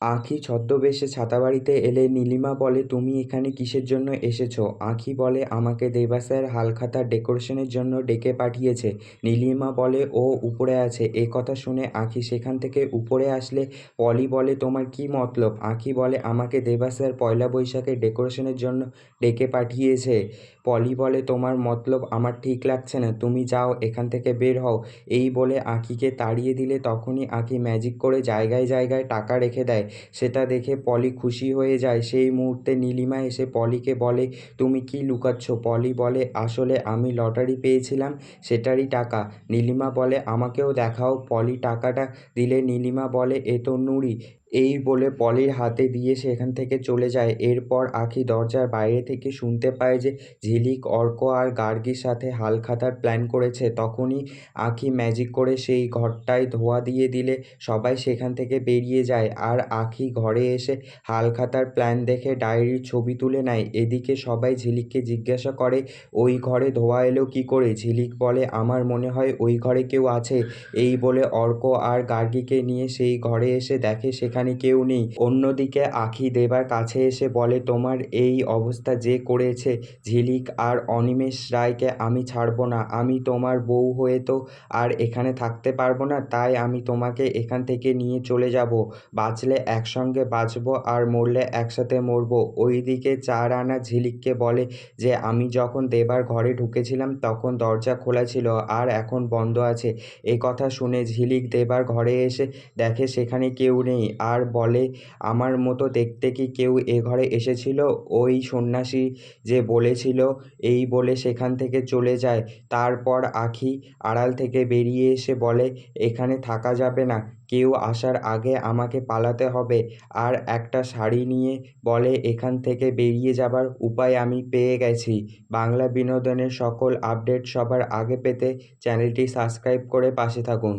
আঁখি ছদ্মবেশে ছাতাবাড়িতে এলে, নীলিমা বলে, তুমি এখানে কিসের জন্য এসেছ? আঁখি বলে, আমাকে দেবা স্যার হালখাতার ডেকোরেশনের জন্য ডেকে পাঠিয়েছে। নীলিমা বলে, ও উপরে আছে। এ কথা শুনে আঁখি সেখান থেকে উপরে আসলে, পলি বলে, তোমার কি মতলব? আঁখি বলে, আমাকে দেবা স্যার পয়লা বৈশাখের ডেকোরেশনের জন্য ডেকে পাঠিয়েছে। পলি বলে, তোমার মতলব আমার ঠিক লাগছে না। তুমি যাও, এখান থেকে বের হও। এই বলে আঁখিকে তাড়িয়ে দিলে, তখনই আঁখি ম্যাজিক করে জায়গায় জায়গায় টাকা রেখে দেয়। সেটা দেখে পলি খুশি হয়ে যায়। সেই মুহূর্তে নীলিমা এসে পলিকে বলে, তুমি কি লুকাচ্ছ? পলি বলে, আসলে আমি লটারি পেয়েছিলাম, সেটারই টাকা। নীলিমা বলে, আমাকেও দেখাও। পলি টাকাটা দিলে নীলিমা বলে, এ তো নুড়ি। এই বলে পলির হাতে দিয়ে সেখান থেকে চলে যায়। এরপর আঁখি দরজার বাইরে থেকে শুনতে পায় যে ঝিলিক, অর্ক আর গার্গীর সাথে হালখাতার প্ল্যান করেছে। তখনই আঁখি ম্যাজিক করে সেই ঘরটায় ধোয়া দিয়ে দিলে সবাই সেখান থেকে বেরিয়ে যায় আর আঁখি ঘরে এসে হালখাতার প্ল্যান দেখে ডায়েরির ছবি তুলে নেয়। এদিকে সবাই ঝিলিককে জিজ্ঞাসা করে, ওই ঘরে ধোয়া এলো কী করে? ঝিলিক বলে, আমার মনে হয় ওই ঘরে কেউ আছে। এই বলে অর্ক আর গার্গীকে নিয়ে সেই ঘরে এসে দেখে সেখানে কেউ নেই। অন্যদিকে আঁখি দেবার কাছে এসে বলে, তোমার এই অবস্থা যে করেছে ঝিলিক আর অনিমেষ রায়কে আমি ছাড়বো না। আমি তোমার বউ হয়ে তো আর এখানে থাকতে পারব না, তাই আমি তোমাকে এখান থেকে নিয়ে চলে যাব। বাঁচলে একসঙ্গে বাঁচবো আর মরলে একসাথে মরবো। ওইদিকে চার আনা ঝিলিককে বলে যে, আমি যখন দেবার ঘরে ঢুকেছিলাম তখন দরজা খোলা ছিল আর এখন বন্ধ আছে। এ কথা শুনে ঝিলিক দেবার ঘরে এসে দেখে সেখানে কেউ নেই। আর বলে, আমার মতো দেখতে কি কেউ এ ঘরে এসেছিল? ওই সন্ন্যাসী যে বলেছিল, এই বলে সেখান থেকে চলে যায়। তারপর আঁখি আড়াল থেকে বেরিয়ে এসে বলে, এখানে থাকা যাবে না। কেউ আসার আগে আমাকে পালাতে হবে। আর একটা শাড়ি নিয়ে বলে, এখান থেকে বেরিয়ে যাবার উপায় আমি পেয়ে গেছি। বাংলা বিনোদনের সকল আপডেট সবার আগে পেতে চ্যানেলটি সাবস্ক্রাইব করে পাশে থাকুন।